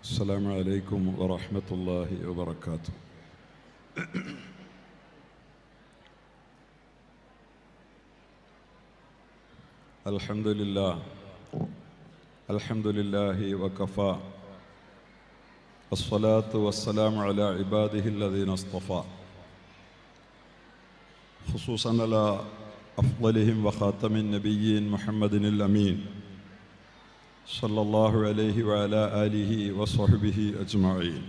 السلام عليكم ورحمة الله وبركاته. الحمد لله. الحمد لله وكفى. الصلاة والسلام على عباده الذين اصطفى. خصوصا على أفضلهم وخاتم النبيين محمد الأمين. صلى الله عليه وعلى آله وصحبه أجمعين.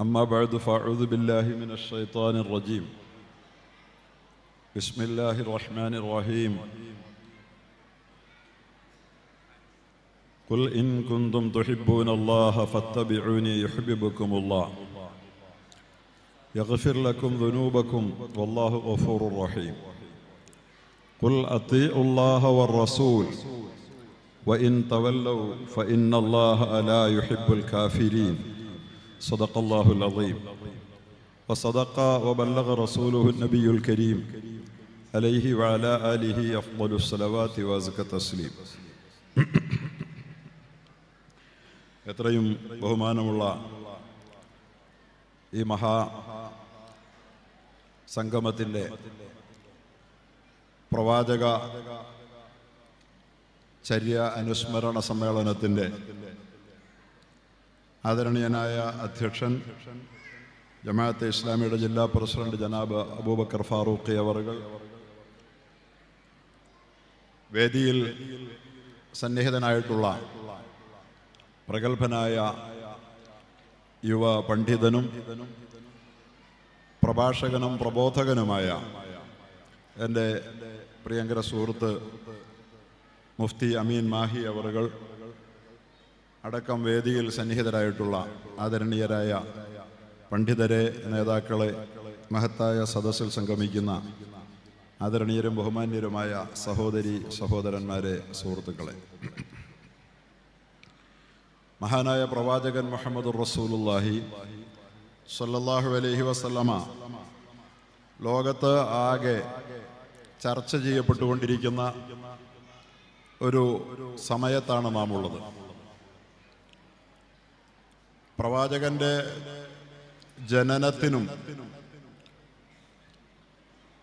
أما بعد فأعوذ بالله من الشيطان الرجيم. بسم الله الرحمن الرحيم. قل إن كنتم تحبون الله فاتبعوني يحببكم الله. يغفر لكم ذنوبكم والله غفور رحيم. قل اطيعوا الله والرسول وان تولوا فان الله لا يحب الكافرين صدق الله العظيم وصدق وبلغ رسوله النبي الكريم عليه وعلى اله افضل الصلوات وازكى التسليم എത്രയും ബഹുമാനമുള്ള ഈ മഹാ സംഗമത്തിൻ്റെ പ്രവാചക ചര്യ അനുസ്മരണ സമ്മേളനത്തിന്റെ ആദരണീയനായ അധ്യക്ഷൻ ജമാഅത്തെ ഇസ്ലാമിയുടെ ജില്ലാ പ്രസിഡന്റ് ജനാബ് അബൂബക്കർ ഫാറൂഖി അവറുകൾ വേദിയിൽ സന്നിഹിതനായിട്ടുള്ള പ്രഗത്ഭനായ യുവ പണ്ഡിതനും പ്രഭാഷകനും പ്രബോധകനുമായ എന്റെ പ്രിയങ്കര സുഹൃത്ത് മുഫ്തി അമീൻ മാഹി അവറുകൾ അടക്കം വേദിയിൽ സന്നിഹിതരായിട്ടുള്ള ആദരണീയരായ പണ്ഡിതരെ നേതാക്കളെ മഹത്തായ സദസ്സിൽ സംഗമിക്കുന്ന ആദരണീയരും ബഹുമാന്യരുമായ സഹോദരി സഹോദരന്മാരെ സുഹൃത്തുക്കളെ. മഹാനായ പ്രവാചകൻ മുഹമ്മദ് റസൂലുല്ലാഹി സല്ലല്ലാഹു അലൈഹി വസല്ലമ ലോകത്ത് ആകെ ചർച്ച ചെയ്യപ്പെട്ടുകൊണ്ടിരിക്കുന്ന ഒരു സമയത്താണ് നാം ഉള്ളത് പ്രവാചകന്റെ ജനനത്തിനും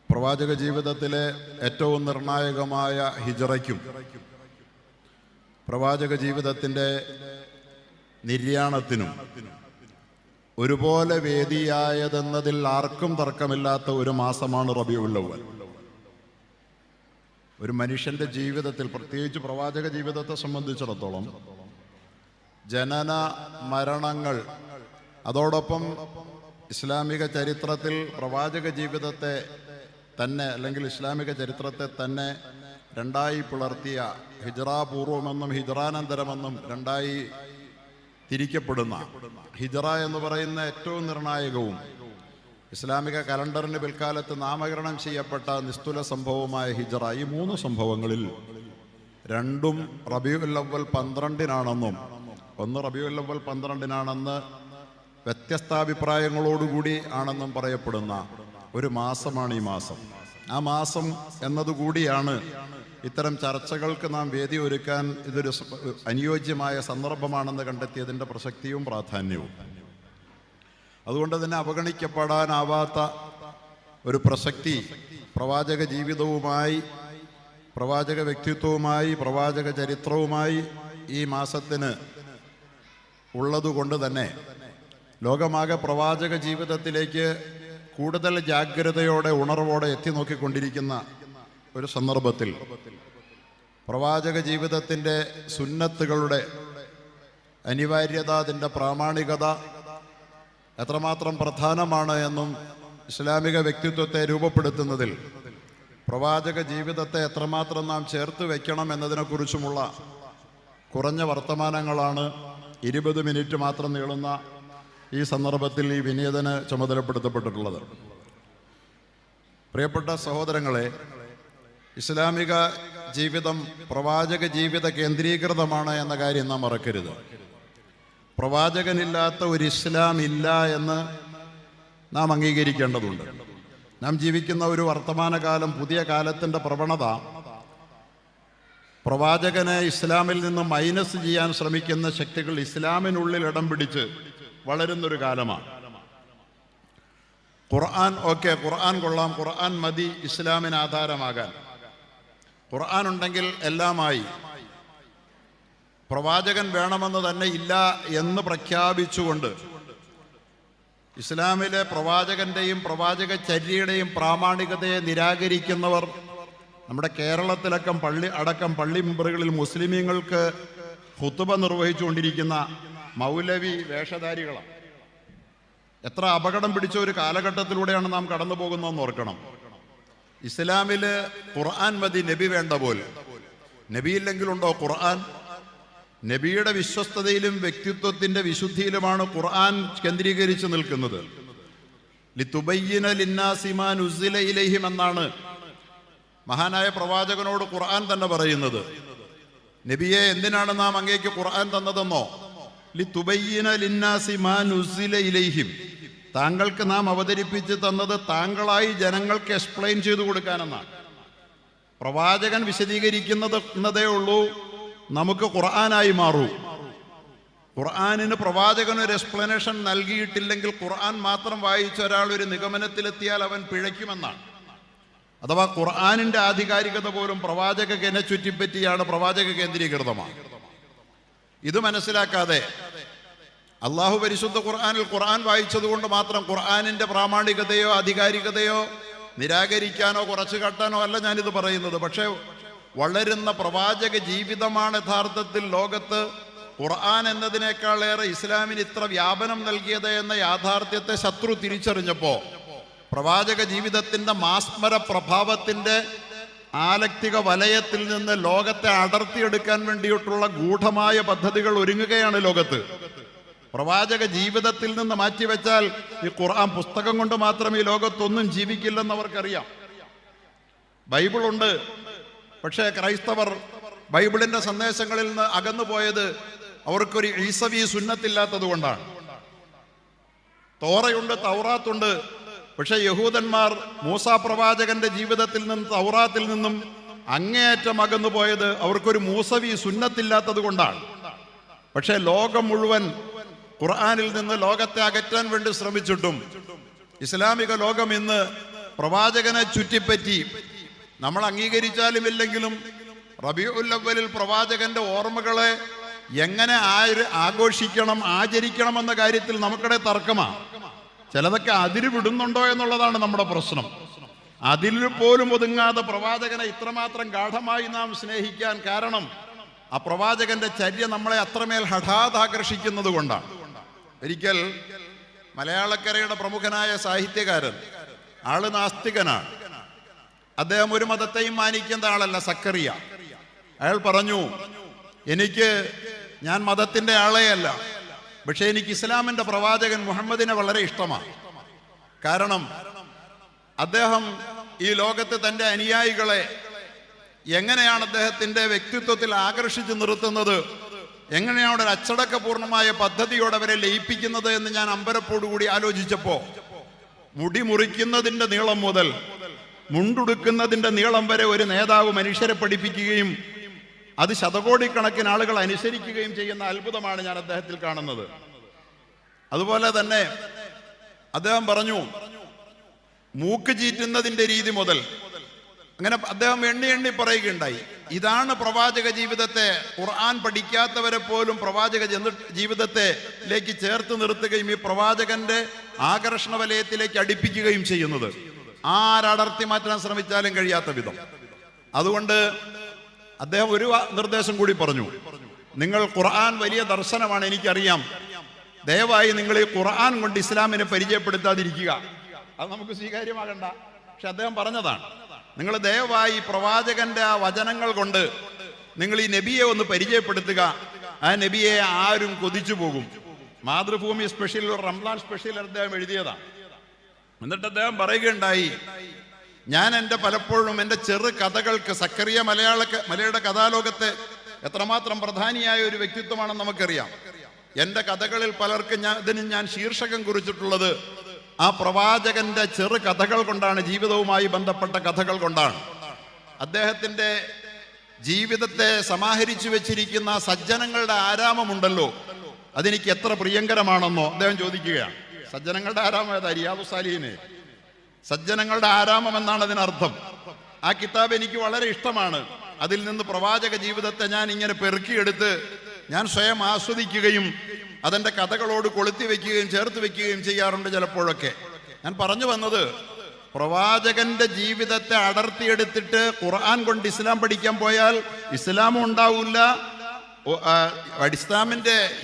പ്രവാചക ജീവിതത്തിലെ ഏറ്റവും നിർണായകമായ ഹിജറയ്ക്കും പ്രവാചക ജീവിതത്തിന്റെ നിര്യാണത്തിനും ഒരുപോലെ വേദിയായതെന്നതിൽ ആർക്കും തർക്കമില്ലാത്ത ഒരു മാസമാണ് റബിയുള്ളവൽ ഒരു മനുഷ്യന്റെ ജീവിതത്തിൽ പ്രത്യേകിച്ച് പ്രവാചക ജീവിതത്തെ സംബന്ധിച്ചിടത്തോളം ജനന മരണങ്ങൾ അതോടൊപ്പം ഇസ്ലാമിക ചരിത്രത്തിൽ പ്രവാചക ജീവിതത്തെ തന്നെ അല്ലെങ്കിൽ ഇസ്ലാമിക ചരിത്രത്തെ തന്നെ രണ്ടായി പിളർത്തിയ ഹിജറാപൂർവമെന്നും ഹിജറാനന്തരമെന്നും രണ്ടായി തിരിക്കപ്പെടുന്ന ഹിജറ എന്ന് പറയുന്ന ഏറ്റവും നിർണായകവും ഇസ്ലാമിക കലണ്ടറിന് പിൽക്കാലത്ത് നാമകരണം ചെയ്യപ്പെട്ട നിസ്തുല സംഭവമായ ഹിജറ ഈ മൂന്ന് സംഭവങ്ങളിൽ രണ്ടും റബിയുൽ അവൽ പന്ത്രണ്ടിനാണെന്നും ഒന്ന് റബിയുൽ അവൽ പന്ത്രണ്ടിനാണെന്ന് വ്യത്യസ്താഭിപ്രായങ്ങളോടുകൂടി ആണെന്നും പറയപ്പെടുന്ന ഒരു മാസമാണ് ഈ മാസം. ആ മാസം എന്നതുകൂടിയാണ് ഇത്തരം ചർച്ചകൾക്ക് നാം വേദി ഒരുക്കാൻ ഇതൊരു അനുയോജ്യമായ സന്ദർഭമാണെന്ന് കണ്ടെത്തിയതിന്റെ പ്രസക്തിയും പ്രാധാന്യവും. അതുകൊണ്ട് തന്നെ അവഗണിക്കപ്പെടാനാവാത്ത ഒരു പ്രസക്തി പ്രവാചക ജീവിതവുമായി പ്രവാചക വ്യക്തിത്വവുമായി പ്രവാചക ചരിത്രവുമായി ഈ മാസത്തിന് ഉള്ളതുകൊണ്ട് തന്നെ ലോകമാകെ പ്രവാചക ജീവിതത്തിലേക്ക് കൂടുതൽ ജാഗ്രതയോടെ ഉണർവോടെ എത്തി നോക്കിക്കൊണ്ടിരിക്കുന്ന ഒരു സന്ദർഭത്തിൽ പ്രവാചക ജീവിതത്തിന്റെ സുന്നത്തുകളുടെ അനിവാര്യത അതിന്റെ പ്രാമാണികത എത്രമാത്രം പ്രധാനമാണ് എന്നും ഇസ്ലാമിക വ്യക്തിത്വത്തെ രൂപപ്പെടുത്തുന്നതിൽ പ്രവാചക ജീവിതത്തെ എത്രമാത്രം നാം ചേർത്ത് വെക്കണം എന്നതിനെക്കുറിച്ചുമുള്ള കുറഞ്ഞ വർത്തമാനങ്ങളാണ് ഇരുപത് മിനിറ്റ് മാത്രം നീളുന്ന ഈ സന്ദർഭത്തിൽ ഈ വിനീതന് ചുമതലപ്പെടുത്തപ്പെട്ടിട്ടുള്ളത്. പ്രിയപ്പെട്ട സഹോദരങ്ങളെ ഇസ്ലാമിക ജീവിതം പ്രവാചക ജീവിത കേന്ദ്രീകൃതമാണ് എന്ന കാര്യം നാം മറക്കരുത്. പ്രവാചകനില്ലാത്ത ഒരു ഇസ്ലാം ഇല്ല എന്ന് നാം അംഗീകരിക്കേണ്ടതുണ്ട്. നാം ജീവിക്കുന്ന ഒരു വർത്തമാനകാലം പുതിയ കാലത്തിന്റെ പ്രവണത പ്രവാചകനെ ഇസ്ലാമിൽ നിന്ന് മൈനസ് ചെയ്യാൻ ശ്രമിക്കുന്ന ശക്തികൾ ഇസ്ലാമിനുള്ളിൽ ഇടം പിടിച്ച് വളരുന്നൊരു കാലമാണ്. ഖുർആൻ ഓക്കെ ഖുർആൻ കൊള്ളാം ഖുർആൻ മതി ഇസ്ലാമിന് ആധാരമാകാൻ. ഖുർആൻ ഉണ്ടെങ്കിൽ എല്ലാമായി പ്രവാചകൻ വേണമെന്ന് തന്നെ ഇല്ല എന്ന് പ്രഖ്യാപിച്ചുകൊണ്ട് ഇസ്ലാമിലെ പ്രവാചകന്റെയും പ്രവാചക ചര്യയുടെയും പ്രാമാണികതയെ നിരാകരിക്കുന്നവർ നമ്മുടെ കേരളത്തിലക്കം പള്ളി അടക്കം പള്ളി മെമ്പറുകളിൽ മുസ്ലിമീങ്ങൾക്ക് ഹുത്തുബ നിർവഹിച്ചുകൊണ്ടിരിക്കുന്ന മൗലവി വേഷധാരികളാണ്. എത്ര അപകടം പിടിച്ച ഒരു കാലഘട്ടത്തിലൂടെയാണ് നാം കടന്നു പോകുന്നതെന്ന് ഓർക്കണം. ഇസ്ലാമിൽ ഖുർആൻ മതി നബി വേണ്ട പോലെ. നബിയില്ലെങ്കിലുണ്ടോ ഖുർആൻ? നബിയുടെ വിശ്വസ്തതയിലും വ്യക്തിത്വത്തിന്റെ വിശുദ്ധിയിലുമാണ് ഖുർആൻ കേന്ദ്രീകരിച്ച് നിൽക്കുന്നത്. ലിത്തുബയ്യന ലിന്നാസിമാൻ ഉസില ഇലഹിം എന്നാണ് മഹാനായ പ്രവാചകനോട് ഖുർആൻ തന്നെ പറയുന്നത്. നബിയെ എന്തിനാണ് നാം അങ്ങേക്ക് ഖുർആൻ തന്നതെന്നോ? ലിത്തുബയ്യന ലിന്നാസിമാൻ ഉസില ഇലഹിം. താങ്കൾക്ക് നാം അവതരിപ്പിച്ച് തന്നത് താങ്കളായി ജനങ്ങൾക്ക് എക്സ്പ്ലെയിൻ ചെയ്തു കൊടുക്കാനെന്നാണ്. പ്രവാചകൻ വിശദീകരിക്കുന്നത് എന്നതേ ഉള്ളൂ നമുക്ക് ഖുർആനായി മാറൂ. ഖുർആാനിന് പ്രവാചകൻ ഒരു എക്സ്പ്ലനേഷൻ നൽകിയിട്ടില്ലെങ്കിൽ ഖുർആൻ മാത്രം വായിച്ച ഒരാൾ ഒരു നിഗമനത്തിലെത്തിയാൽ അവൻ പിഴയ്ക്കുമെന്നാണ്. അഥവാ ഖുർആാനിന്റെ ആധികാരികത പോലും പ്രവാചകനെ ചുറ്റിപ്പറ്റിയാണ് പ്രവാചക കേന്ദ്രീകൃതമാണ്. ഇത് മനസ്സിലാക്കാതെ അള്ളാഹു പരിശുദ്ധ ഖുർആാനിൽ ഖുർആൻ വായിച്ചതുകൊണ്ട് മാത്രം ഖുർആാനിന്റെ പ്രാമാണികതയോ ആധികാരികതയോ നിരാകരിക്കാനോ കുറച്ച് കാട്ടാനോ അല്ല ഞാനിത് പറയുന്നത്. പക്ഷേ വളരുന്ന പ്രവാചക ജീവിതമാണ് യഥാർത്ഥത്തിൽ ലോകത്ത്. ഖുർആൻ എന്നതിനേക്കാളേറെ ഇസ്ലാമിന് ഇത്ര വ്യാപനം നൽകിയത് എന്ന യാഥാർത്ഥ്യത്തെ ശത്രു തിരിച്ചറിഞ്ഞപ്പോൾ പ്രവാചക ജീവിതത്തിന്റെ മാസ്മര പ്രഭാവത്തിന്റെ ആലക്തിക വലയത്തിൽ നിന്ന് ലോകത്തെ അടർത്തിയെടുക്കാൻ വേണ്ടിയിട്ടുള്ള ഗൂഢമായ പദ്ധതികൾ ഒരുങ്ങുകയാണ് ലോകത്ത്. പ്രവാചക ജീവിതത്തിൽ നിന്ന് മാറ്റിവെച്ചാൽ ഈ ഖുർആൻ പുസ്തകം കൊണ്ട് മാത്രം ഈ ലോകത്തൊന്നും ജീവിക്കില്ലെന്ന് അവർക്കറിയാം. ബൈബിളുണ്ട്. പക്ഷേ ക്രൈസ്തവർ ബൈബിളിന്റെ സന്ദേശങ്ങളിൽ നിന്ന് അകന്നു പോയത് അവർക്കൊരു ഈസവി സുന്നത്തില്ലാത്തത് കൊണ്ടാണ്. തോറയുണ്ട് തൗറാത്തുണ്ട്. പക്ഷേ യഹൂദന്മാർ മൂസാ പ്രവാചകന്റെ ജീവിതത്തിൽ നിന്നും തൗറാത്തിൽ നിന്നും അങ്ങേയറ്റം അകന്നു പോയത് അവർക്കൊരു മൂസവി സുന്നത്തില്ലാത്തത് കൊണ്ടാണ്. പക്ഷേ ലോകം മുഴുവൻ ഖുർആാനിൽ നിന്ന് ലോകത്തെ അകറ്റാൻ വേണ്ടി ശ്രമിച്ചിട്ടും ഇസ്ലാമിക ലോകം ഇന്ന് പ്രവാചകനെ ചുറ്റിപ്പറ്റി നമ്മൾ അംഗീകരിച്ചാലും ഇല്ലെങ്കിലും റബിയുല്ലവലിൽ പ്രവാചകന്റെ ഓർമ്മകളെ എങ്ങനെ ആഘോഷിക്കണം ആചരിക്കണം എന്ന കാര്യത്തിൽ നമുക്കിടെ തർക്കമാണ് ചിലതൊക്കെ അതിര് വിടുന്നുണ്ടോ എന്നുള്ളതാണ് നമ്മുടെ പ്രശ്നം. അതിൽ പോലും ഒതുങ്ങാതെ പ്രവാചകനെ ഇത്രമാത്രം ഗാഠമായി നാം സ്നേഹിക്കാൻ കാരണം ആ പ്രവാചകന്റെ ചര്യ നമ്മളെ അത്രമേൽ ഹഠാത് ആകർഷിക്കുന്നത് കൊണ്ടാണ്. ഒരിക്കൽ മലയാളക്കരയുടെ പ്രമുഖനായ സാഹിത്യകാരൻ ആൾ നാസ്തികനാണ്. അദ്ദേഹം ഒരു മതത്തെയും മാനിക്കുന്ന ആളല്ല സക്കറിയ. അയാൾ പറഞ്ഞു എനിക്ക് ഞാൻ മതത്തിന്റെ ആളെയല്ല പക്ഷെ എനിക്ക് ഇസ്ലാമിന്റെ പ്രവാചകൻ മുഹമ്മദിനെ വളരെ ഇഷ്ടമാണ്. കാരണം അദ്ദേഹം ഈ ലോകത്ത് തന്റെ അനുയായികളെ എങ്ങനെയാണ് അദ്ദേഹത്തിന്റെ വ്യക്തിത്വത്തിൽ ആകർഷിച്ചു നിർത്തുന്നത് എങ്ങനെയാണ് ഒരു അച്ചടക്കപൂർണമായ പദ്ധതിയോടെ അവരെ ലയിപ്പിക്കുന്നത് എന്ന് ഞാൻ അമ്പരപ്പോടുകൂടി ആലോചിച്ചപ്പോ മുടി മുറിക്കുന്നതിന്റെ നീളം മുതൽ മുണ്ടുടുക്കുന്നതിന്റെ നീളം വരെ ഒരു നേതാവ് മനുഷ്യരെ പഠിപ്പിക്കുകയും അത് ശതകോടിക്കണക്കിന് ആളുകൾ അനുസരിക്കുകയും ചെയ്യുന്ന അത്ഭുതമാണ് ഞാൻ അദ്ദേഹത്തിൽ കാണുന്നത്. അതുപോലെ തന്നെ അദ്ദേഹം പറഞ്ഞു മൂക്ക് ചീറ്റുന്നതിന്റെ രീതി മുതൽ അങ്ങനെ അദ്ദേഹം എണ്ണി എണ്ണി പറയുകയുണ്ടായി. ഇതാണ് പ്രവാചക ജീവിതത്തെ ഖുർആൻ പഠിക്കാത്തവരെ പോലും പ്രവാചക ജീവിതത്തെ ജീവിതത്തിലേക്ക് ചേർത്ത് നിർത്തുകയും ഈ പ്രവാചകന്റെ ആകർഷണ വലയത്തിലേക്ക് അടുപ്പിക്കുകയും ചെയ്യുന്നത്. ആരടർത്തി മാറ്റാൻ ശ്രമിച്ചാലും കഴിയാത്ത വിധം. അതുകൊണ്ട് അദ്ദേഹം ഒരു നിർദ്ദേശം കൂടി പറഞ്ഞു. നിങ്ങൾ ഖുർആൻ വലിയ ദർശനമാണ് എനിക്കറിയാം. ദയവായി നിങ്ങൾ ഈ ഖുർആൻ കൊണ്ട് ഇസ്ലാമിനെ പരിചയപ്പെടുത്താതിരിക്കുക. അത് നമുക്ക് സ്വീകാര്യമാകണ്ട. പക്ഷെ അദ്ദേഹം പറഞ്ഞതാണ് നിങ്ങൾ ദയവായി പ്രവാചകന്റെ ആ വചനങ്ങൾ കൊണ്ട് നിങ്ങൾ ഈ നബിയെ ഒന്ന് പരിചയപ്പെടുത്തുക. ആ നബിയെ ആരും കൊതിച്ചു പോകും. മാതൃഭൂമി സ്പെഷ്യൽ റംസാൻ സ്പെഷ്യൽ അദ്ദേഹം എഴുതിയതാണ്. എന്നിട്ട് അദ്ദേഹം പറയുകയുണ്ടായി ഞാൻ എന്റെ പലപ്പോഴും എന്റെ ചെറു കഥകൾക്ക് സക്കറിയ മലയാള മലയുടെ കഥാലോകത്തെ എത്രമാത്രം പ്രധാനിയായ ഒരു വ്യക്തിത്വമാണെന്ന് നമുക്കറിയാം. എന്റെ കഥകളിൽ പലർക്കും ഞാൻ ഇതിന് ഞാൻ ശീർഷകം കുറിച്ചിട്ടുള്ളത് ആ പ്രവാചകന്റെ ചെറു കഥകൾ കൊണ്ടാണ് ജീവിതവുമായി ബന്ധപ്പെട്ട കഥകൾ കൊണ്ടാണ്. അദ്ദേഹത്തിന്റെ ജീവിതത്തെ സമാഹരിച്ചു വെച്ചിരിക്കുന്ന സജ്ജനങ്ങളുടെ ആരാമമുണ്ടല്ലോ അതെനിക്ക് എത്ര പ്രിയങ്കരമാണെന്നോ അദ്ദേഹം ചോദിക്കുകയാണ്. സജ്ജനങ്ങളുടെ ആരാമം ഏതാ? റിയാദു സാലിഹിന് സജ്ജനങ്ങളുടെ ആരാമം എന്നാണ് അതിനർത്ഥം. ആ കിതാബ് എനിക്ക് വളരെ ഇഷ്ടമാണ്. അതിൽ നിന്ന് പ്രവാചക ജീവിതത്തെ ഞാൻ ഇങ്ങനെ പെറുക്കിയെടുത്ത് ഞാൻ സ്വയം ആസ്വദിക്കുകയും അതെന്റെ കഥകളോട് കൊളുത്തി വെക്കുകയും ചേർത്ത് വെക്കുകയും ചെയ്യാറുണ്ട് ചിലപ്പോഴൊക്കെ. ഞാൻ പറഞ്ഞു വന്നത് പ്രവാചകന്റെ ജീവിതത്തെ അടർത്തിയെടുത്തിട്ട് ഖുർആൻ കൊണ്ട് ഇസ്ലാം പഠിക്കാൻ പോയാൽ ഇസ്ലാമും ഉണ്ടാവില്ല ഒ-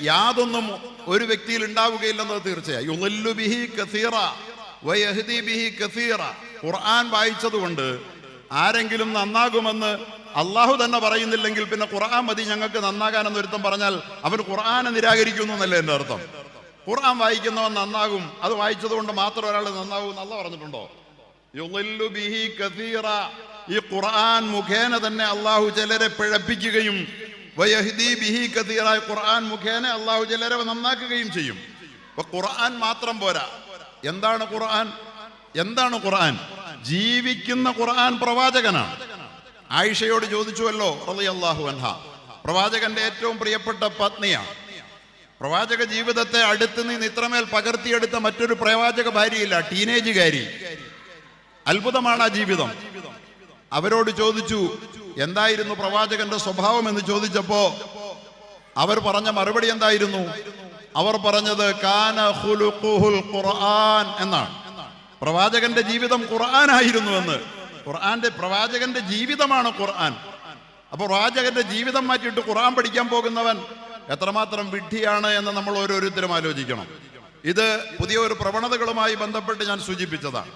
യാതൊന്നും ഒരു വ്യക്തിയിൽ ഉണ്ടാവുകയില്ലെന്നത് തീർച്ചയായും. യുളല്ലു ബിഹി കസീറ ബിഹി കസീറ. ഖുർആൻ വായിച്ചതുകൊണ്ട് ആരെങ്കിലും നന്നാകുമെന്ന് അള്ളാഹു തന്നെ പറയുന്നില്ലെങ്കിൽ പിന്നെ ഖുർആൻ മതി ഞങ്ങൾക്ക് നന്നാകാനെന്ന് ഒരുത്തം പറഞ്ഞാൽ അവൻ ഖുർആനെ നിരാകരിക്കുന്നു എന്നല്ലേ എന്റെ അർത്ഥം? ഖുർആൻ വായിക്കുന്നവൻ നന്നാകും അത് വായിച്ചത് കൊണ്ട് മാത്രം ഒരാൾ നന്നാകും എന്നല്ല പറഞ്ഞിട്ടുണ്ടോ? ബിഹി കസീറ. ഈ ഖുർആൻ മുഖേന തന്നെ അള്ളാഹു ചിലരെ പിഴപ്പിക്കുകയും ബിഹി ഖുർആൻ മുഖേന അള്ളാഹു ജലരവ നന്നാക്കുകയും ചെയ്യും. അപ്പൊ ഖുർആൻ മാത്രം പോരാ. എന്താണ് ഖുർആൻ? എന്താണ് ഖുർആൻ? ജീവിക്കുന്ന ഖുർആൻ പ്രവാചകനാണ്. ആയിഷയോട് ചോദിച്ചുവല്ലോ അള്ളാഹു അൻഹ പ്രവാചകന്റെ ഏറ്റവും പ്രിയപ്പെട്ട പത്നിയാണ്. പ്രവാചക ജീവിതത്തെ അടുത്ത് നിന്ന് ഇത്രമേൽ പകർത്തിയെടുത്ത മറ്റൊരു പ്രവാചക ഭാര്യയില്ല ടീനേജുകാരി. അത്ഭുതമാണ് ആ ജീവിതം. അവരോട് ചോദിച്ചു എന്തായിരുന്നു പ്രവാചകന്റെ സ്വഭാവം എന്ന് ചോദിച്ചപ്പോ അവർ പറഞ്ഞ മറുപടി എന്തായിരുന്നു? അവർ പറഞ്ഞത് കാന ഖുർആൻ എന്നാണ്. പ്രവാചകന്റെ ജീവിതം ഖുർആനായിരുന്നു എന്ന്. ഖുർആന്റെ പ്രവാചകന്റെ ജീവിതമാണ് ഖുർആൻ. അപ്പൊ പ്രവാചകന്റെ ജീവിതം മാറ്റിയിട്ട് ഖുർആൻ പഠിക്കാൻ പോകുന്നവൻ എത്രമാത്രം വിഡ്ഢിയാണ് എന്ന് നമ്മൾ ഓരോരുത്തരും ആലോചിക്കണം. ഇത് പുതിയ ഒരു പ്രവണതകളുമായി ബന്ധപ്പെട്ട് ഞാൻ സൂചിപ്പിച്ചതാണ്.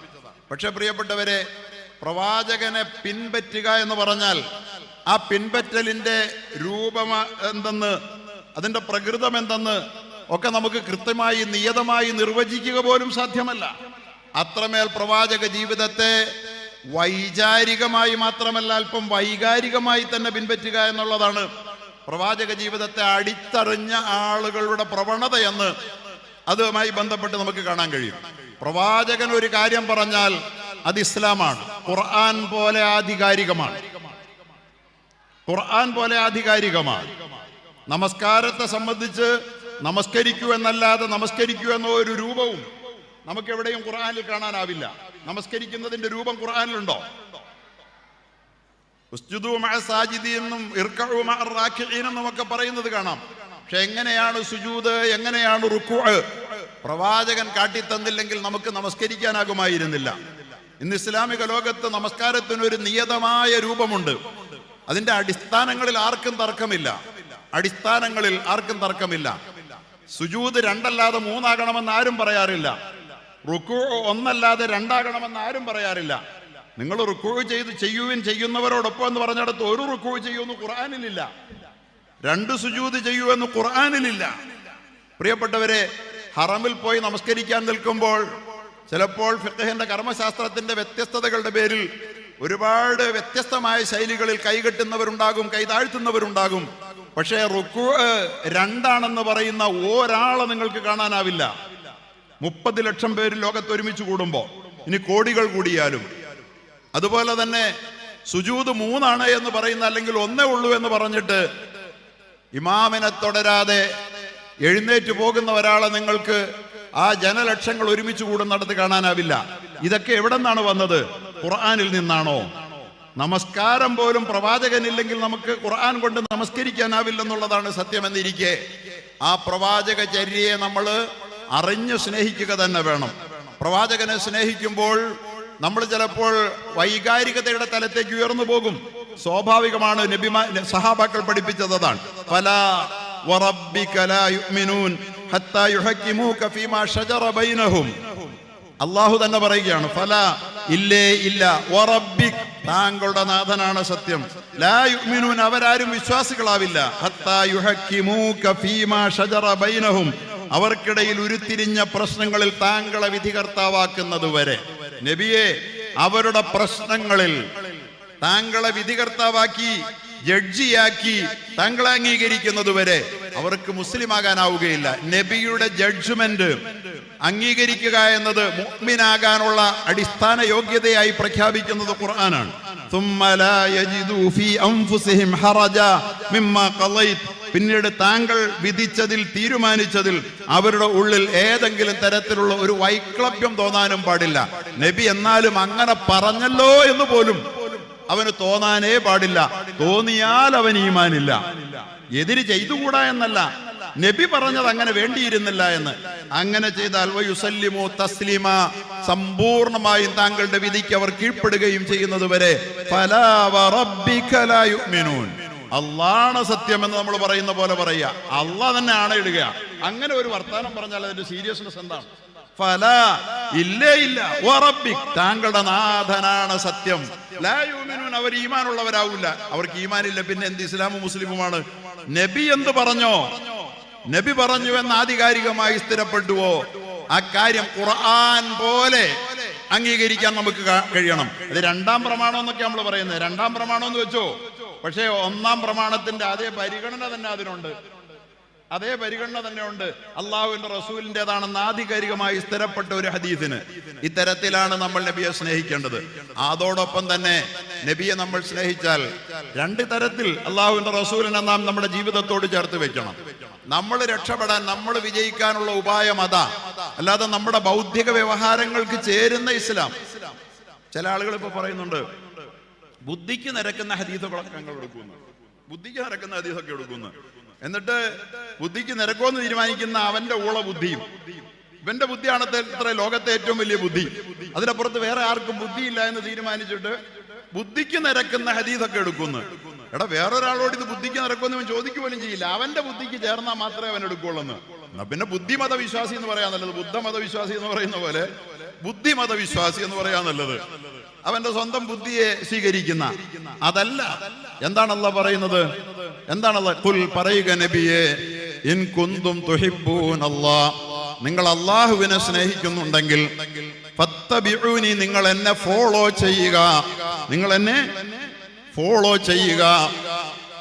പക്ഷേ പ്രിയപ്പെട്ടവരെ പ്രവാചകനെ പിൻപറ്റുക എന്ന് പറഞ്ഞാൽ ആ പിൻപറ്റലിന്റെ രൂപം എന്തെന്ന് അതിന്റെ പ്രകൃതം എന്തെന്ന് ഒക്കെ നമുക്ക് കൃത്യമായി നിയതമായി നിർവചിക്കുക പോലും സാധ്യമല്ല. അത്രമേൽ പ്രവാചക ജീവിതത്തെ വൈചാരികമായി മാത്രമല്ല അല്പം വൈകാരികമായി തന്നെ പിൻപറ്റുക എന്നുള്ളതാണ് പ്രവാചക ജീവിതത്തെ അടിത്തറിഞ്ഞ ആളുകളുടെ പ്രവണതയെന്ന് അതുമായി ബന്ധപ്പെട്ട് നമുക്ക് കാണാൻ കഴിയും. പ്രവാചകൻ ഒരു കാര്യം പറഞ്ഞാൽ അത് ഇസ്ലാമാണ്. ഖുർആൻ പോലെ ആധികാരികമാണ്. ഖുർആൻ പോലെ ആധികാരികമാണ്. നമസ്കാരത്തെ സംബന്ധിച്ച് നമസ്കരിക്കൂ എന്നല്ലാതെ നമസ്കരിക്കൂ എന്ന ഒരു രൂപവും നമുക്ക് എവിടെയും ഖുർആനിൽ കാണാനാവില്ല. നമസ്കരിക്കുന്നതിന്റെ രൂപം ഖുർആനിലുണ്ടോ? എന്നും മഅ എന്നും റാക്കിഈനും ഒക്കെ പറയുന്നത് കാണാം. പക്ഷെ എങ്ങനെയാണ് സുജൂദ് എങ്ങനെയാണ് റുക്കു പ്രവാചകൻ കാട്ടിത്തന്നില്ലെങ്കിൽ നമുക്ക് നമസ്കരിക്കാനാകുമായിരുന്നില്ല. ഇന്ന് ഇസ്ലാമിക ലോകത്ത് നമസ്കാരത്തിന് ഒരു നിയതമായ രൂപമുണ്ട്. അതിന്റെ അടിസ്ഥാനങ്ങളിൽ ആർക്കും തർക്കമില്ല. അടിസ്ഥാനങ്ങളിൽ ആർക്കും തർക്കമില്ല. സുജൂത് രണ്ടല്ലാതെ മൂന്നാകണമെന്ന് ആരും പറയാറില്ല. റുക്കു ഒന്നല്ലാതെ രണ്ടാകണമെന്ന് ആരും പറയാറില്ല. നിങ്ങൾ റുക്കു ചെയ്ത് ചെയ്യുവിൻ ചെയ്യുന്നവരോടൊപ്പം എന്ന് പറഞ്ഞിടത്ത് ഒരു റുക്കു ചെയ്യുമെന്ന് ഖുർആാനിലില്ല. രണ്ട് സുജൂത് ചെയ്യൂ എന്ന് ഖുർആാനിലില്ല. പ്രിയപ്പെട്ടവരെ ഹറമിൽ പോയി നമസ്കരിക്കാൻ നിൽക്കുമ്പോൾ ചിലപ്പോൾ ഫിഖഹിന്റെ കർമ്മശാസ്ത്രത്തിന്റെ വ്യത്യസ്തതകളുടെ പേരിൽ ഒരുപാട് വ്യത്യസ്തമായ ശൈലികളിൽ കൈകെട്ടുന്നവരുണ്ടാകും കൈതാഴ്ത്തുന്നവരുണ്ടാകും പക്ഷേ റുക്കു രണ്ടാണെന്ന് പറയുന്ന ഒരാളെ നിങ്ങൾക്ക് കാണാനാവില്ല. മുപ്പത് ലക്ഷം പേര് ലോകത്ത് ഒരുമിച്ച് കൂടുമ്പോൾ ഇനി കോടികൾ കൂടിയാലും. അതുപോലെ തന്നെ സുജൂത് മൂന്നാണ് എന്ന് പറയുന്ന അല്ലെങ്കിൽ ഒന്നേ ഉള്ളൂ എന്ന് പറഞ്ഞിട്ട് ഇമാമിനെ തുടരാതെ എഴുന്നേറ്റ് പോകുന്ന ഒരാളെ നിങ്ങൾക്ക് ആ ജനലക്ഷങ്ങൾ ഒരുമിച്ച് കൂടുന്നിടത്ത് കാണാനാവില്ല. ഇതൊക്കെ എവിടെ നിന്നാണ് വന്നത്? ഖുർആാനിൽ നിന്നാണോ? നമസ്കാരം പോലും പ്രവാചകനില്ലെങ്കിൽ നമുക്ക് ഖുർആൻ കൊണ്ട് നമസ്കരിക്കാനാവില്ലെന്നുള്ളതാണ് സത്യമെന്നിരിക്കെ. ആ പ്രവാചക ചര്യയെ നമ്മൾ അറിഞ്ഞു സ്നേഹിക്കുക തന്നെ വേണം. പ്രവാചകനെ സ്നേഹിക്കുമ്പോൾ നമ്മൾ ചിലപ്പോൾ വൈകാരികതയുടെ തലത്തേക്ക് ഉയർന്നു പോകും. സ്വാഭാവികമാണ് നബിമാ സഹാബാക്കൾ പഠിപ്പിച്ചതാണ് പല അള്ളാഹു തന്നെ പറയുകയാണ് ഫല ഇല്ലേ ഇല്ല താങ്കളുടെ നാഥനാണ് സത്യം. ലാ യുഅ്മിനൂൻ അവരാരും വിശ്വാസികളാവില്ല. അവർക്കിടയിൽ ഉരുത്തിരിഞ്ഞ പ്രശ്നങ്ങളിൽ താങ്കളെ വിധികർത്താവാക്കുന്നത് വരെ. നബിയെ അവരുടെ പ്രശ്നങ്ങളിൽ താങ്കളെ വിധികർത്താവാക്കി ജഡ്ജിയാക്കി താങ്കളെ അംഗീകരിക്കുന്നതുവരെ അവർക്ക് മുസ്ലിം ആകാനാവുകയില്ല നബിയുടെ ജഡ്ജ്മെന്റ് അംഗീകരിക്കുക എന്നത് മുഗ്മിനാകാനുള്ള അടിസ്ഥാന യോഗ്യതയായി പ്രഖ്യാപിക്കുന്നത് ഖുർആനാണ്. പിന്നീട് താങ്കൾ വിധിച്ചതിൽ തീരുമാനിച്ചതിൽ അവരുടെ ഉള്ളിൽ ഏതെങ്കിലും തരത്തിലുള്ള ഒരു വൈക്ലഭ്യം തോന്നാനും പാടില്ല. നബി എന്നാലും അങ്ങനെ പറഞ്ഞല്ലോ എന്ന് പോലും അവന് തോന്നാനേ പാടില്ല. തോന്നിയാൽ അവൻ ഈമാനില്ല. എതിര് ചെയ്തുകൂടാ എന്നല്ല. നബി പറഞ്ഞത് അങ്ങനെ വേണ്ടിയിരുന്നില്ല എന്ന്. അങ്ങനെ ചെയ്താൽ വയുസല്ലിമോ തസ്ലിമ. സമ്പൂർണമായും താങ്കളുടെ വിധിക്ക് അവർ കീഴ്പ്പെടുകയും ചെയ്യുന്നത് വരെ. അള്ളാണ് സത്യം എന്ന് നമ്മൾ പറയുന്ന പോലെ പറയുക. അള്ളാഹ് തന്നെ ആണയിടുക. അങ്ങനെ ഒരു വർത്താനം പറഞ്ഞാൽ അതിന്റെ സീരിയസ്നെസ് എന്താണ്? ഫല ഇല്ലേ ഇല്ല. താങ്കളുടെ നാഥനാണ് സത്യം. ലാ യുമിനൂൻ അവർ ഈമാനുള്ളവരാവില്ല അവർക്ക് ഈമാനില്ല പിന്നെ എന്ത് ഇസ്ലാമും മുസ്ലിമുമാണ്? നബി എന്ത് പറഞ്ഞോ? നബി പറഞ്ഞു എന്ന് ആധികാരികമായി സ്ഥിരപ്പെട്ടുവോ ആ കാര്യം ഖുർആൻ പോലെ അംഗീകരിക്കാൻ നമുക്ക് കഴിയണം. അത് രണ്ടാം പ്രമാണം എന്നൊക്കെ നമ്മൾ പറയുന്നത്. രണ്ടാം പ്രമാണം എന്ന് വെച്ചോ? പക്ഷേ ഒന്നാം പ്രമാണത്തിന്റെ അതേ പരിഗണന തന്നെ അതിനുണ്ട്. അതേ പരിഗണന തന്നെ ഉണ്ട് അള്ളാഹുവിന്റെ റസൂലിന്റെതാണെന്ന് ആധികാരികമായി സ്ഥിരപ്പെട്ട ഒരു ഹദീസിന്. ഇത്തരത്തിലാണ് നമ്മൾ നബിയെ സ്നേഹിക്കേണ്ടത്. അതോടൊപ്പം തന്നെ നബിയെ നമ്മൾ സ്നേഹിച്ചാൽ രണ്ട് തരത്തിൽ അള്ളാഹുവിന്റെ റസൂലിനെ നാം നമ്മുടെ ജീവിതത്തോട് ചേർത്ത് വെക്കണം. നമ്മൾ രക്ഷപ്പെടാൻ നമ്മൾ വിജയിക്കാനുള്ള ഉപായം അതാ. അല്ലാതെ നമ്മുടെ ബൗദ്ധിക വ്യവഹാരങ്ങൾക്ക് ചേരുന്ന ഇസ്ലാം. ചില ആളുകൾ ഇപ്പൊ പറയുന്നുണ്ട് ബുദ്ധിക്ക് നിരക്കുന്ന ഹദീസുകളൊക്കെ ഞങ്ങൾ എടുക്കുന്നു ബുദ്ധിക്ക് നിരക്കുന്ന ഹദീസൊക്കെ എടുക്കുന്നു എന്നിട്ട് ബുദ്ധിക്ക് നിരക്കുമെന്ന് തീരുമാനിക്കുന്ന അവന്റെ ഊള ബുദ്ധിയും ഇവന്റെ ബുദ്ധിയാണ് ഇത്ര ലോകത്തെ ഏറ്റവും വലിയ ബുദ്ധി. അതിനപ്പുറത്ത് വേറെ ആർക്കും ബുദ്ധിയില്ല എന്ന് തീരുമാനിച്ചിട്ട് ബുദ്ധിക്ക് നിരക്കുന്ന ഹദീസൊക്കെ എടുക്കുന്നു. എടാ വേറൊരാളോട് ഇത് ബുദ്ധിക്ക് നിരക്കുമെന്ന് ഇവൻ ചോദിക്കുക പോലും ചെയ്യില്ല. അവന്റെ ബുദ്ധിക്ക് ചേർന്നാൽ മാത്രമേ അവൻ എടുക്കുള്ളൂ എന്നാ പിന്നെ ബുദ്ധിമത വിശ്വാസി എന്ന് പറയാൻ നല്ലത്. ബുദ്ധമത വിശ്വാസി എന്ന് പറയുന്ന പോലെ ബുദ്ധിമത വിശ്വാസി എന്ന് പറയാൻ നല്ലത്. അവന്റെ സ്വന്തം ബുദ്ധിയെ സ്വീകരിക്കുന്ന. അതല്ല. എന്താണല്ല പറയുന്നത്? എന്താണല്ല? കുൽ പറയുക നബിയെ ഇൻ കുന്തും തുഹിബ്ബൂൻ അല്ലാ നിങ്ങൾ അള്ളാഹുവിനെ സ്നേഹിക്കുന്നുണ്ടെങ്കിൽ ഫത്തബിഊനി നിങ്ങൾ എന്നെ ഫോളോ ചെയ്യുക. നിങ്ങൾ എന്നെ ഫോളോ ചെയ്യുക.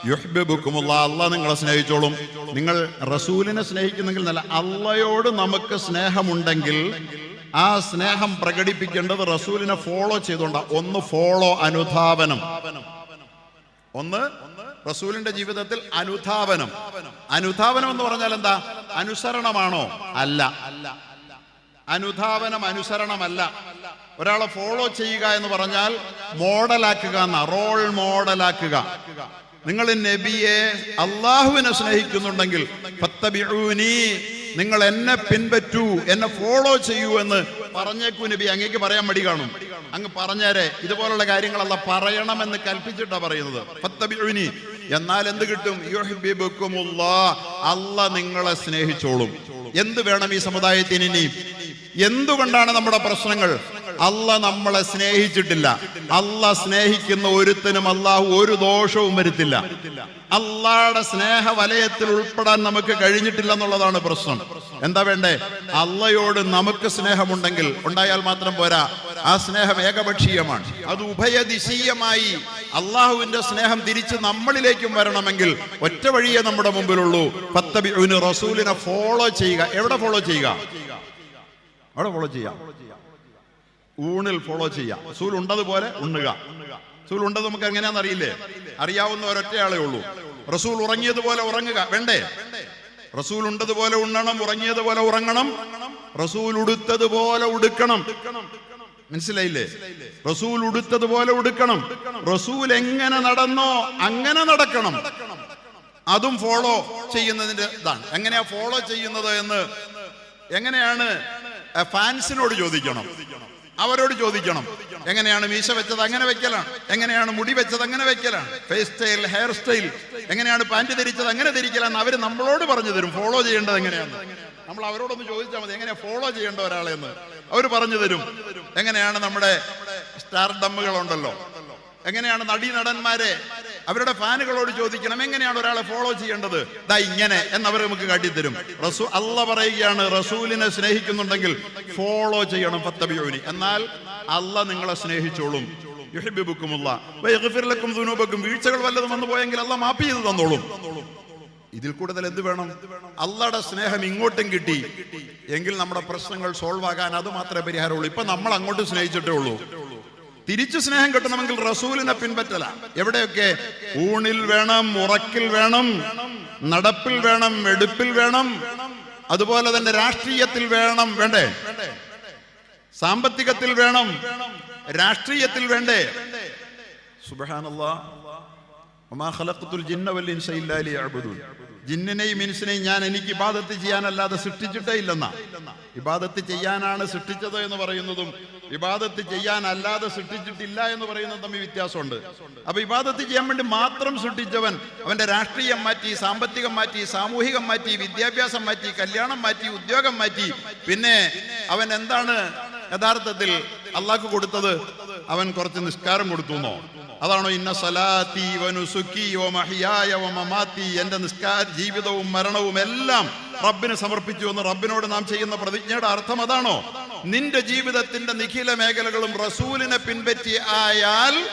യുഹ്ബിബുക്കുമുള്ള അല്ല നിങ്ങളെ സ്നേഹിച്ചോളും. നിങ്ങൾ റസൂലിനെ സ്നേഹിക്കുന്നെങ്കിൽ നല്ല അള്ളയോട് നമുക്ക് സ്നേഹമുണ്ടെങ്കിൽ ആ സ്നേഹം പ്രകടിപ്പിക്കേണ്ടത് റസൂലിനെ ഫോളോ ചെയ്തുകൊണ്ട്. ഒന്ന് ഫോളോ അനുധാവനം. ഒന്ന് റസൂലിന്റെ ജീവിതത്തിൽ അനുധാവനം. അനുധാവനം എന്ന് പറഞ്ഞാൽ എന്താ? അനുസരണമാണോ? അല്ല. അനുധാവനം അനുസരണമല്ല. ഒരാളെ ഫോളോ ചെയ്യുക എന്ന് പറഞ്ഞാൽ മോഡലാക്കുക എന്ന. റോൾ മോഡലാക്കുക നിങ്ങൾ നബിയെ അള്ളാഹുവിനെ സ്നേഹിക്കുന്നുണ്ടെങ്കിൽ നിങ്ങൾ എന്നെ പിൻപറ്റൂ എന്നെ ഫോളോ ചെയ്യൂ എന്ന് പറഞ്ഞേക്കൂ നബി. അങ്ങേക്ക് പറയാൻ മടി കാണും. അങ്ങ് പറഞ്ഞേരെ ഇതുപോലുള്ള കാര്യങ്ങളല്ല പറയണമെന്ന് കൽപ്പിച്ചിട്ടാ പറയുന്നത്. എന്നാൽ എന്ത് കിട്ടും. അല്ല നിങ്ങളെ സ്നേഹിച്ചോളും. എന്ത് വേണം ഈ സമുദായത്തിന് ഇനി? എന്തുകൊണ്ടാണ് നമ്മുടെ പ്രശ്നങ്ങൾ? അല്ല നമ്മളെ സ്നേഹിച്ചിട്ടില്ല. അല്ല സ്നേഹിക്കുന്ന ഒരുത്തനും അല്ലാഹു ഒരു ദോഷവും വരുത്തില്ല. അള്ളാടെ സ്നേഹ വലയത്തിൽ ഉൾപ്പെടാൻ നമുക്ക് കഴിഞ്ഞിട്ടില്ല എന്നുള്ളതാണ് പ്രശ്നം. എന്താ വേണ്ടേ? അള്ളയോട് നമുക്ക് സ്നേഹമുണ്ടെങ്കിൽ ഉണ്ടായാൽ മാത്രം പോരാ. ആ സ്നേഹം ഏകപക്ഷീയമാണ്. അത് ഉഭയദിശീയമായി അള്ളാഹുവിന്റെ സ്നേഹം തിരിച്ച് നമ്മളിലേക്കും വരണമെങ്കിൽ ഒറ്റ വഴിയേ നമ്മുടെ മുമ്പിലുള്ളൂ. പത്തബിന് റസൂലിനെ ഫോളോ ചെയ്യുക. എവിടെ ഫോളോ ചെയ്യുക? അവിടെ ഫോളോ ചെയ്യാം. ഊണിൽ ഫോളോ ചെയ്യാം. റസൂൽ ഉണ്ടതുപോലെ ഉണ്ണുക. റസൂൽ ഉണ്ടത് നമുക്ക് എങ്ങനെയാന്ന് അറിയില്ലേ? അറിയാവുന്ന ഒരൊറ്റയാളേ ഉള്ളൂ. റസൂൽ ഉറങ്ങിയതുപോലെ ഉറങ്ങുക. വേണ്ടേ? റസൂൽ ഉണ്ടതുപോലെ ഉണ്ണണം ഉറങ്ങിയതുപോലെ ഉറങ്ങണം. റസൂൽ ഉടുത്തതുപോലെ ഉടുക്കണം. മനസ്സിലായില്ലേ? റസൂൽ ഉടുത്തതുപോലെ ഉടുക്കണം. റസൂൽ എങ്ങനെ നടന്നോ അങ്ങനെ നടക്കണം. അതും ഫോളോ ചെയ്യുന്നതിന്റെ ഇതാണ്. എങ്ങനെയാ ഫോളോ ചെയ്യുന്നത് എന്ന്? എങ്ങനെയാണ്? ഫാൻസിനോട് ചോദിക്കണം. അവരോട് ചോദിക്കണം. എങ്ങനെയാണ് മീശ വെച്ചത്? അങ്ങനെ വെക്കലാണ്. എങ്ങനെയാണ് മുടി വെച്ചത്? അങ്ങനെ വെക്കലാണ്. ഫേസ് സ്റ്റൈൽ ഹെയർ സ്റ്റൈൽ എങ്ങനെയാണ് പാന്റ് ധരിച്ചത്? അങ്ങനെ ധരിക്കലാന്ന് അവർ നമ്മളോട് പറഞ്ഞു തരും. ഫോളോ ചെയ്യേണ്ടത് എങ്ങനെയാണ്? നമ്മൾ അവരോടൊന്ന് ചോദിച്ചാൽ മതി. എങ്ങനെ ഫോളോ ചെയ്യേണ്ട ഒരാളെ എന്ന് അവർ പറഞ്ഞു തരും. എങ്ങനെയാണ് നമ്മുടെ സ്റ്റാർ ഡമ്മുകളുണ്ടല്ലോ എങ്ങനെയാണ് നടീനടന്മാരെ അവരുടെ ഫാനുകളോട് ചോദിക്കണം എങ്ങനെയാണ് ഒരാളെ ഫോളോ ചെയ്യേണ്ടത്? ദാ ഇങ്ങനെ എന്നവർ നമുക്ക് കാട്ടിത്തരും. റസൂ അല്ല പറയുകയാണ് റസൂലിനെ സ്നേഹിക്കുന്നുണ്ടെങ്കിൽ ഫോളോ ചെയ്യണം ഫത്തബിയോനി എന്നാൽ അല്ല നിങ്ങളെ സ്നേഹിച്ചോളും. വീഴ്ചകൾ വല്ലതും വന്നു പോയെങ്കിൽ അല്ല മാപ്പ് ചെയ്ത് തന്നോളും. ഇതിൽ കൂടുതൽ എന്ത് വേണം? അള്ളയുടെ സ്നേഹം ഇങ്ങോട്ടും കിട്ടി. എങ്കിൽ നമ്മുടെ പ്രശ്നങ്ങൾ സോൾവ് ആകാൻ അത് മാത്രമേ പരിഹാരമുള്ളൂ. ഇപ്പൊ നമ്മൾ അങ്ങോട്ട് സ്നേഹിച്ചിട്ടേ ഉള്ളൂ. തിരിച്ചു സ്നേഹം കിട്ടണമെങ്കിൽ റസൂലിനെ പിൻപറ്റല. എവിടെയൊക്കെ? ഊണിൽ വേണം ഉറക്കിൽ വേണം നടപ്പിൽ വേണം എടുപ്പിൽ വേണം അതുപോലെ തന്നെ രാഷ്ട്രീയത്തിൽ വേണം വേണ്ടേ? സാമ്പത്തികത്തിൽ വേണം രാഷ്ട്രീയത്തിൽ വേണ്ടേ? സുബ്ഹാനല്ലാ. ജിന്ന ജിന്നിനെയും മിനുസിനെയും ഞാൻ എനിക്ക് ഇബാദത്ത് ചെയ്യാനല്ലാതെ സൃഷ്ടിച്ചിട്ടേ ഇല്ലെന്നാ. ഇബാദത്ത് ചെയ്യാനാണ് സൃഷ്ടിച്ചത് എന്ന് പറയുന്നതും ഇബാദത്ത് ചെയ്യാനല്ലാതെ സൃഷ്ടിച്ചിട്ടില്ല എന്ന് പറയുന്നതും തമ്മിൽ വ്യത്യാസമുണ്ട്. അപ്പൊ ഇബാദത്ത് ചെയ്യാൻ വേണ്ടി മാത്രം സൃഷ്ടിച്ചവൻ അവന്റെ രാഷ്ട്രീയം മാറ്റി സാമ്പത്തികം മാറ്റി സാമൂഹികം മാറ്റി വിദ്യാഭ്യാസം മാറ്റി കല്യാണം മാറ്റി ഉദ്യോഗം മാറ്റി. പിന്നെ അവൻ എന്താണ് യഥാർത്ഥത്തിൽ അള്ളാഹ് കൊടുത്തത്? അവൻ കുറച്ച് നിസ്കാരം കൊടുത്തുന്നോ? അതാണോ ഇന്ന സലാത്തി വനുസുക്കി ഓ മഹിയായ ഓ മമാത്തി നിസ്കാര ജീവിതവും മരണവും എല്ലാം റബ്ബിന് സമർപ്പിച്ചു എന്ന് റബ്ബിനോട് നാം ചെയ്യുന്ന പ്രതിജ്ഞയുടെ അർത്ഥം അതാണോ? നിന്റെ ജീവിതത്തിന്റെ നിഖില മേഖലകളും റസൂലിനെ പിൻപറ്റി ആയാൽ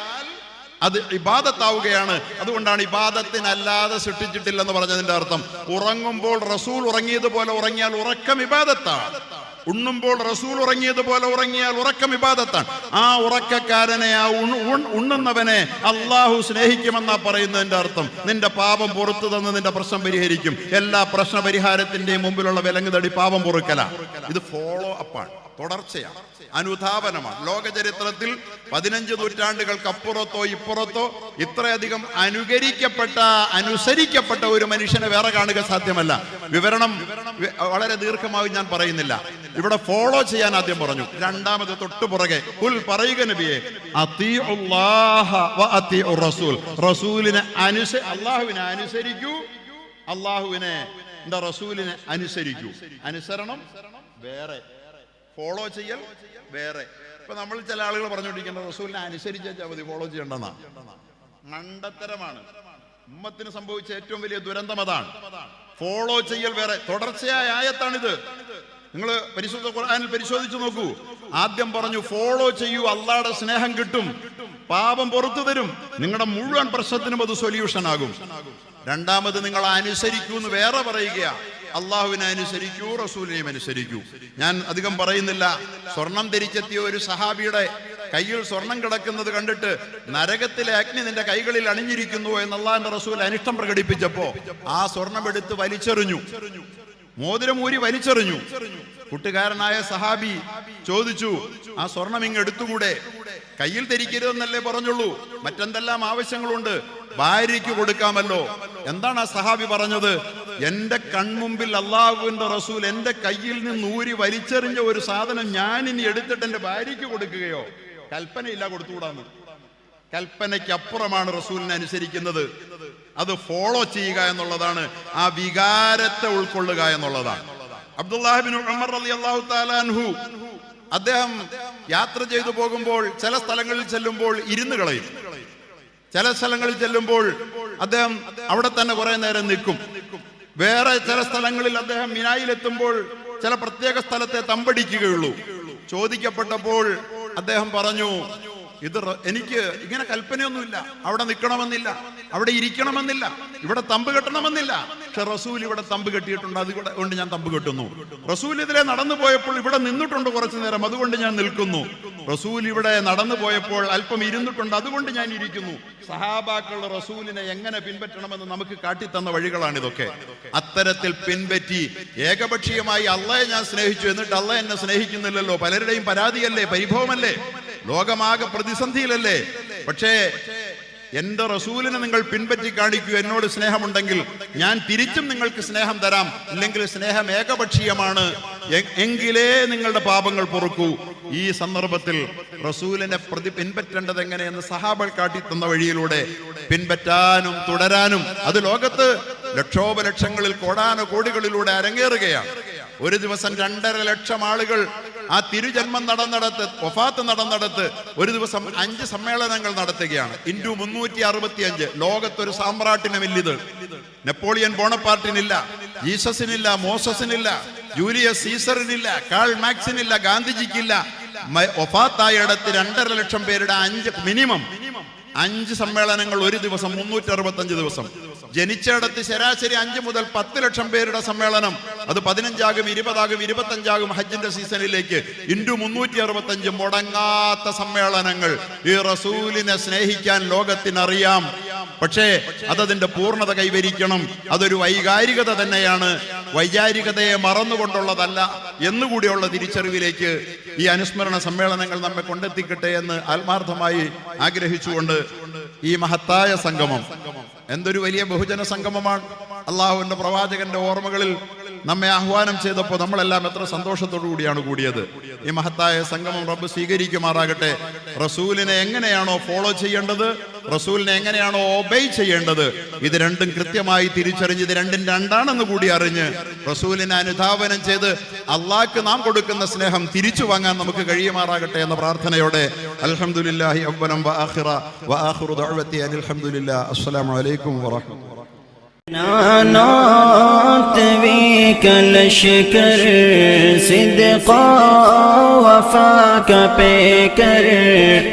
അത് ഇബാദത്താവുകയാണ്. അതുകൊണ്ടാണ് ഇബാദത്തിനല്ലാതെ സൃഷ്ടിച്ചിട്ടില്ലെന്ന് പറഞ്ഞതിന്റെ അർത്ഥം. ഉറങ്ങുമ്പോൾ റസൂൽ ഉറങ്ങിയതുപോലെ ഉറങ്ങിയാൽ ഉറക്കം ഇബാദത്താണ്. ഉണ്ണുമ്പോൾ റസൂൽ ഉറങ്ങിയതുപോലെ ഉറങ്ങിയാൽ ഉറക്കം വിവാദത്താണ് ആ ഉറക്കക്കാരനെ ആ ഉണ്ണുന്നവനെ അള്ളാഹു സ്നേഹിക്കുമെന്നാ പറയുന്നതിന്റെ അർത്ഥം. നിന്റെ പാപം പുറത്തു തന്ന് നിന്റെ പ്രശ്നം പരിഹരിക്കും. എല്ലാ പ്രശ്ന പരിഹാരത്തിന്റെയും മുമ്പിലുള്ള വിലങ്ങുതടി പാപം പൊറുക്കല. ഇത് ഫോളോ അപ്പാണ് തുടർച്ചയാണ്. അനുധാവനമാണ്. ലോക ചരിത്രത്തിൽ പതിനഞ്ച് നൂറ്റാണ്ടുകൾക്ക് അപ്പുറത്തോ ഇപ്പുറത്തോ ഇത്രയധികം അനുകരിക്കപ്പെട്ട അനുസരിക്കപ്പെട്ട ഒരു മനുഷ്യനെ വേറെ കാണുക സാധ്യമല്ല. വിവരണം വളരെ ദീർഘമായി ഞാൻ പറയുന്നില്ല. ഇവിടെ ഫോളോ ചെയ്യാൻ ആദ്യം പറഞ്ഞു. രണ്ടാമത് തൊട്ടു പുറകെ. കുൽ പറയുക നബിയെ റസൂൽ. റസൂലിനെ അനുസ അള്ളാഹുവിനെ അനുസരിക്കൂ. അള്ളാഹുവിനെ എന്താ റസൂലിനെ അനുസരിക്കൂ. അനുസരണം വേറെ. ഫോളോ ചെയ്യൽ വേറെ. ഇപ്പൊ നമ്മൾ ചില ആളുകൾ പറഞ്ഞുകൊണ്ടിരിക്കുന്നത് റസൂലിനെ അനുസരിച്ചാൽ മതി ഫോളോ ചെയ്യണ്ടെന്നാണ് മണ്ടത്തരമാണ്. ഉമ്മത്തിന് സംഭവിച്ച ഏറ്റവും വലിയ ദുരന്തം അതാണ്. ഫോളോ ചെയ്യൽ വേറെ. തുടർച്ചയായ ആയത്താണിത്. നിങ്ങൾ പരിശുദ്ധ ഖുർആനിൽ പരിശോധിച്ചു നോക്കൂ. ആദ്യം പറഞ്ഞു ഫോളോ ചെയ്യൂ അള്ളാടെ സ്നേഹം കിട്ടും പാപം പുറത്തു തരും. നിങ്ങളുടെ മുഴുവൻ പ്രശ്നത്തിനും അത് സൊല്യൂഷൻ ആകും. രണ്ടാമത് നിങ്ങൾ അനുസരിക്കൂ എന്ന് വേറെ പറയുക അള്ളാഹുവിനെ അനുസരിക്കൂ റസൂലിനെയും അനുസരിക്കൂ. ഞാൻ അധികം പറയുന്നില്ല. സ്വർണം ധരിച്ചെത്തിയ ഒരു സഹാബിയുടെ കയ്യിൽ സ്വർണം കിടക്കുന്നത് കണ്ടിട്ട് നരകത്തിലെ അഗ്നി നിന്റെ കൈകളിൽ അണിഞ്ഞിരിക്കുന്നു എന്നുള്ളതിന്റെ റസൂൽ അനിഷ്ടം പ്രകടിപ്പിച്ചപ്പോ ആ സ്വർണം എടുത്ത് വലിച്ചെറിഞ്ഞു. മോതിരം വലിച്ചെറിഞ്ഞു. കൂട്ടുകാരനായ സഹാബി ചോദിച്ചു ആ സ്വർണം ഇങ്ങ് എടുത്തുകൂടെ? കയ്യിൽ ധരിക്കരുതെന്നല്ലേ പറഞ്ഞുള്ളൂ. മറ്റെന്തെല്ലാം ആവശ്യങ്ങളുണ്ട് ഭാര്യയ്ക്ക് കൊടുക്കാമല്ലോ. എന്താണ് ആ സഹാബി പറഞ്ഞത്? എന്റെ കൺമുമ്പിൽ അള്ളാഹുവിന്റെ റസൂൽ എന്റെ കയ്യിൽ നിന്ന് ഊരി വലിച്ചെറിഞ്ഞ ഒരു സാധനം ഞാൻ ഇനി എടുത്തിട്ട് എന്റെ ഭാര്യയ്ക്ക് കൊടുക്കുകയോ? കൽപ്പനയില്ല കൊടുത്തുകൂടാന്ന്. കൽപ്പനയ്ക്ക് അപ്പുറമാണ് റസൂലിനെ അനുസരിക്കുന്നത്. അത് ഫോളോ ചെയ്യുക എന്നുള്ളതാണ്. ആ വികാരത്തെ ഉൾക്കൊള്ളുക എന്നുള്ളതാണ്. അബ്ദുല്ലാഹിബിൻ ഉമർ റളിയല്ലാഹു തആല അൻഹു അദ്ദേഹം യാത്ര ചെയ്തു പോകുമ്പോൾ ചില സ്ഥലങ്ങളിൽ ചെല്ലുമ്പോൾ ഇരുന്ന് കളയും. ചില സ്ഥലങ്ങളിൽ ചെല്ലുമ്പോൾ അദ്ദേഹം അവിടെ തന്നെ കുറെ നേരം നിൽക്കും. വേറെ ചില സ്ഥലങ്ങളിൽ അദ്ദേഹം മിനായിലെത്തുമ്പോൾ ചില പ്രത്യേക സ്ഥലത്തെ തമ്പടിക്കുകയുള്ളൂ. ചോദിക്കപ്പെട്ടപ്പോൾ അദ്ദേഹം പറഞ്ഞു ഇത് എനിക്ക് ഇങ്ങനെ കൽപ്പനയൊന്നുമില്ല. അവിടെ നിൽക്കണമെന്നില്ല. അവിടെ ഇരിക്കണമെന്നില്ല. ഇവിടെ തമ്പ് കെട്ടണമെന്നില്ല. പക്ഷെ റസൂൽ ഇവിടെ തമ്പ് കെട്ടിയിട്ടുണ്ട്. അതുകൊണ്ട് ഞാൻ തമ്പ് കെട്ടുന്നു. റസൂൽ ഇതിലെ നടന്നു പോയപ്പോൾ ഇവിടെ നിന്നിട്ടുണ്ട് കുറച്ചു നേരം. അതുകൊണ്ട് ഞാൻ നിൽക്കുന്നു. റസൂൽ ഇവിടെ നടന്നു പോയപ്പോൾ അല്പം ഇരുന്നിട്ടുണ്ട്. അതുകൊണ്ട് ഞാൻ ഇരിക്കുന്നു. സഹാബാക്കൾ റസൂലിനെ എങ്ങനെ പിൻപറ്റണമെന്ന് നമുക്ക് കാട്ടിത്തന്ന വഴികളാണ് ഇതൊക്കെ അത്തരത്തിൽ പിൻപറ്റി ഏകപക്ഷീയമായി അള്ളയെ ഞാൻ സ്നേഹിച്ചു. എന്നിട്ട് അള്ള എന്നെ സ്നേഹിക്കുന്നില്ലല്ലോ. പലരുടെയും പരാതിയല്ലേ? പരിഭവമല്ലേ? ലോകമാകെ പ്രതിസന്ധിയിലല്ലേ? പക്ഷേ എന്റെ റസൂലിനെ നിങ്ങൾ പിൻപറ്റി കാണിക്കൂ എന്നോട് സ്നേഹമുണ്ടെങ്കിൽ ഞാൻ തിരിച്ചും നിങ്ങൾക്ക് സ്നേഹം തരാം. ഇല്ലെങ്കിൽ സ്നേഹം ഏകപക്ഷീയമാണ്. എങ്കിലേ നിങ്ങളുടെ പാപങ്ങൾ പൊറുക്കൂ. ഈ സന്ദർഭത്തിൽ റസൂലിനെ പ്രതി പിൻപറ്റേണ്ടത് എങ്ങനെയെന്ന് സഹാബൾ കാട്ടിത്തന്ന വഴിയിലൂടെ പിൻപറ്റാനും തുടരാനും അത് ലോകത്ത് ലക്ഷോപലക്ഷങ്ങളിൽ കോടാന കോടികളിലൂടെ അരങ്ങേറുകയാണ്. ഒരു ദിവസം രണ്ടര ലക്ഷം ആളുകൾ ആ തിരുജന്മം നടന്നിടത്ത് ഒഫാത്ത് നടന്നിടത്ത് ഒരു ദിവസം അഞ്ച് സമ്മേളനങ്ങൾ നടത്തുകയാണ്. ഇൻഡു മുന്നൂറ്റി അറുപത്തി അഞ്ച് ലോകത്തൊരു സാമ്രാട്ടിനുമില്ലിത്. നെപ്പോളിയൻ ബോണപ്പാർട്ടിനില്ല ജീസസിനില്ല മോസസിനില്ല ജൂലിയസ് സീസറിനില്ല കാൾ മാക്സിനില്ല ഗാന്ധിജിക്കില്ല. ഒഫാത്തായ ഇടത്ത് രണ്ടര ലക്ഷം പേരുടെ അഞ്ച് മിനിമം അഞ്ച് സമ്മേളനങ്ങൾ ഒരു ദിവസം മുന്നൂറ്റി അറുപത്തഞ്ച് ദിവസം. ജനിച്ചിടത്ത് ശരാശരി അഞ്ച് മുതൽ പത്ത് ലക്ഷം പേരുടെ സമ്മേളനം. അത് പതിനഞ്ചാകും ഇരുപതാകും ഇരുപത്തഞ്ചാകും ഹജ്ജിന്റെ സീസണിലേക്ക്. ഇൻഡു മുന്നൂറ്റി അറുപത്തഞ്ച് മുടങ്ങാത്ത സമ്മേളനങ്ങൾ ഈ റസൂലിനെ സ്നേഹിക്കാൻ ലോകത്തിനറിയാം. പക്ഷേ അതതിന്റെ പൂർണത കൈവരിക്കണം. അതൊരു വൈകാരികത തന്നെയാണ്. വൈകാരികതയെ മറന്നുകൊണ്ടുള്ളതല്ല എന്നുകൂടിയുള്ള തിരിച്ചറിവിലേക്ക് ഈ അനുസ്മരണ സമ്മേളനങ്ങൾ നമ്മെ കൊണ്ടെത്തിക്കട്ടെ എന്ന് ആത്മാർത്ഥമായി ആഗ്രഹിച്ചുകൊണ്ട് ഈ മഹത്തായ സംഗമം എന്തൊരു വലിയ ബഹുജന സംഗമമാണ്. അള്ളാഹുവിന്റെ പ്രവാചകന്റെ ഓർമ്മകളിൽ നമ്മെ ആഹ്വാനം ചെയ്തപ്പോൾ നമ്മളെല്ലാം എത്ര സന്തോഷത്തോടു കൂടിയാണ് കൂടിയത്. ഈ മഹത്തായ സംഗമം റബ്ബ് സ്വീകരിക്കുമാറാകട്ടെ. റസൂലിനെ എങ്ങനെയാണോ ഫോളോ ചെയ്യേണ്ടത്? റസൂലിനെ എങ്ങനെയാണോ ഒബൈ ചെയ്യേണ്ടത്? ഇത് രണ്ടും കൃത്യമായി തിരിച്ചറിഞ്ഞ് ഇത് രണ്ടും രണ്ടാണെന്ന് കൂടി അറിഞ്ഞ് റസൂലിനെ അനുധാവനം ചെയ്ത് അള്ളാഹ്ക്ക് നാം കൊടുക്കുന്ന സ്നേഹം തിരിച്ചു വാങ്ങാൻ നമുക്ക് കഴിയുമാറാകട്ടെ എന്ന പ്രാർത്ഥനയോടെ അലഹമുല്ലാഹി അബ്ബനം വ ആഖിറ വ ആഖിറു ദഅവതി അസ്സലാമു അലൈക്കും വറഹ്മത്തുള്ളാഹി. نانات بيك الشكر صدقا وفاك بكر.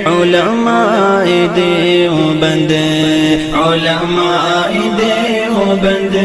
علماء ديو بند علماء ديو بند